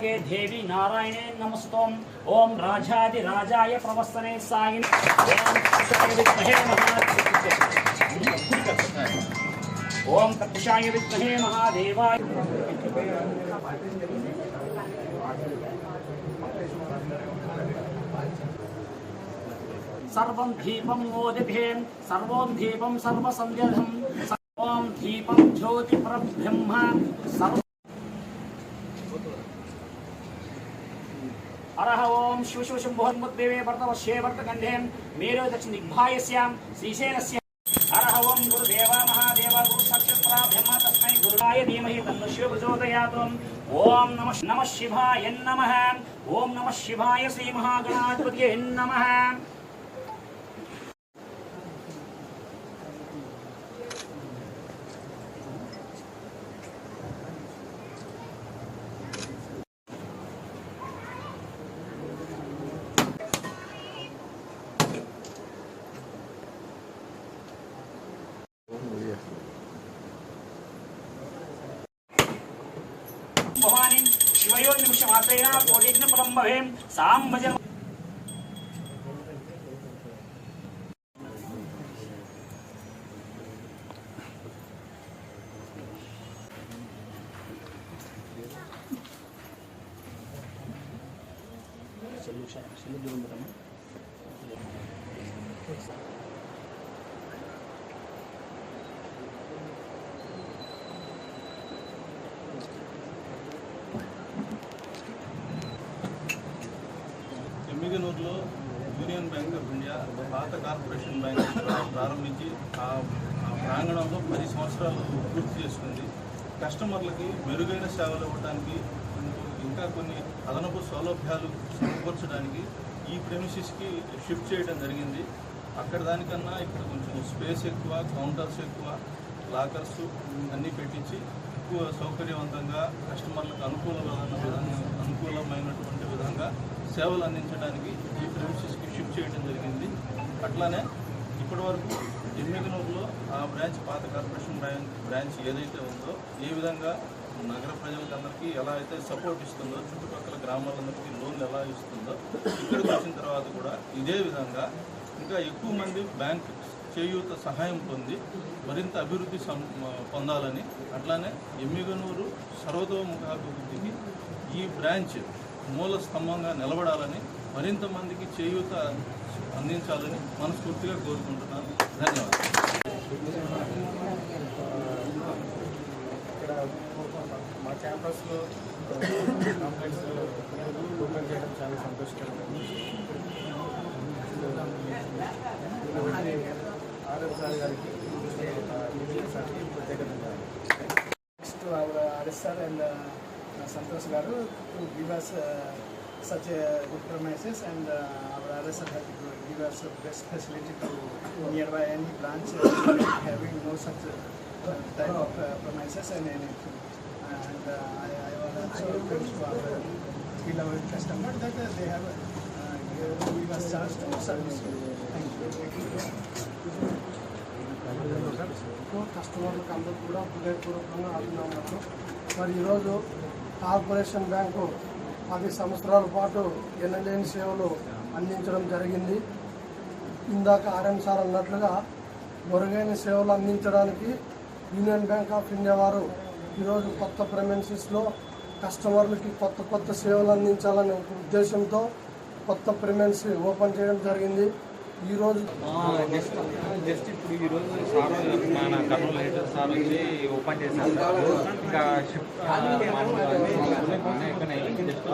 के देवी नारायणे नमस्तोम ओम राजादि राजाय प्रवस्तने साइन ओम कृष्णाय विद्महे महादेवाय। सर्वं दीपं मोदिभेन् सर्वं दीपं सर्वसंध्यधं सर्वं दीपं ज्योतिपरब्रह्म। सर्व हरः ओम शिव शिव शम्भोन्मुद्देवे भर्तवश्ये भर्तगण्ढेन मेरो दक्षिण दिग्भायस्यां श्रीशेनस्य हरः ओम गुरुदेवा महादेव गुरु साक्षात् ब्रह्म तस्मै गुरुवाय धीमहि तन्नो शिव प्रचोदयात् ओम नमः नमः शिवाय नमः। ओम नमः शिवाय श्री महागणाधिपतये नमः। मातेना कोटिघ्न परम भवेम साम भजन solution solution ఎమ్మిగనూరులో యూనియన్ బ్యాంక్ ఆఫ్ ఇండియా పాత కార్పొరేషన్ బ్యాంక్ ప్రారంభించి ఆ ప్రాంగణంలో పది సంవత్సరాలు పూర్తి చేసుకుంది. కస్టమర్లకి మెరుగైన సేవలు ఇవ్వడానికి ఇంకా కొన్ని అదనపు సౌలభ్యాలు సమకూర్చడానికి ఈ ప్రెమిసిస్కి షిఫ్ట్ చేయడం జరిగింది. అక్కడ దానికన్నా ఇక్కడ కొంచెం స్పేస్ ఎక్కువ కౌంటర్స్ ఎక్కువ లాకర్స్ అన్నీ పెట్టించి ఎక్కువ సౌకర్యవంతంగా కస్టమర్లకు అనుకూల అనుకూల సేవలు అందించడానికి ఈ ప్రెమిసెస్కి షిఫ్ట్ చేయడం జరిగింది. అట్లానే ఇప్పటివరకు ఎమ్మిగనూరులో ఆ బ్రాంచ్ పాత కార్పొరేషన్ బ్రాంచ్ బ్రాంచ్ ఏదైతే ఉందో ఏ విధంగా నగర ప్రజలకందరికీ ఎలా అయితే సపోర్ట్ ఇస్తుందో చుట్టుపక్కల గ్రామాలందరికీ లోన్లు ఎలా ఇస్తుందో ఇక్కడికి వచ్చిన తర్వాత కూడా ఇదే విధంగా ఇంకా ఎక్కువ మంది బ్యాంక్ చేయూత సహాయం పొంది మరింత అభివృద్ధి సం- పొందాలని అట్లానే ఎమ్మిగనూరు సర్వతోముఖాభివృద్ధికి ఈ బ్రాంచ్ మూల స్తంభంగా నిలబడాలని మరింత మందికి చేయూత అందించాలని మనస్ఫూర్తిగా కోరుకుంటున్నాను. ధన్యవాదాలు. ఇక్కడ మా క్యాంపస్లో కాంప్లెక్స్ ఓపెన్ చేయడం చాలా సంతోషకరంగా ఉంది సార్ గారికి సార్కి next RS sir and Santosh garu to give us such a good premises and uh, our RSL has to give us the best facility to nearby any branch uh, having no such uh, type of uh, premises and anything. And uh, I, I was also request to our beloved customer that uh, they have uh, give us chance to service. Thank you. కస్టమర్లకు అందరూ కూడా హృదయపూర్వకంగా అభినందనలు మరి ఈరోజు corporation bank పది సంవత్సరాల పాటు ఎనలేని సేవలు అందించడం జరిగింది. ఇందాక ఆర్ఎం సార్ అన్నట్లుగా మెరుగైన సేవలు అందించడానికి యూనియన్ బ్యాంక్ ఆఫ్ ఇండియా వారు ఈరోజు కొత్త ప్రెమెన్సీస్లో కస్టమర్లకి కొత్త కొత్త సేవలు అందించాలనే ఉద్దేశంతో కొత్త ప్రిమెన్స్ ఓపెన్ చేయడం జరిగింది. ఈరోజు జస్ట్ జస్ట్ ఇప్పుడు ఈరోజు సార్ మన కర్నూలు లీటర్ సార్ వచ్చి ఓపెన్ చేశారు ఇంకా షిఫ్ట్ జస్ట్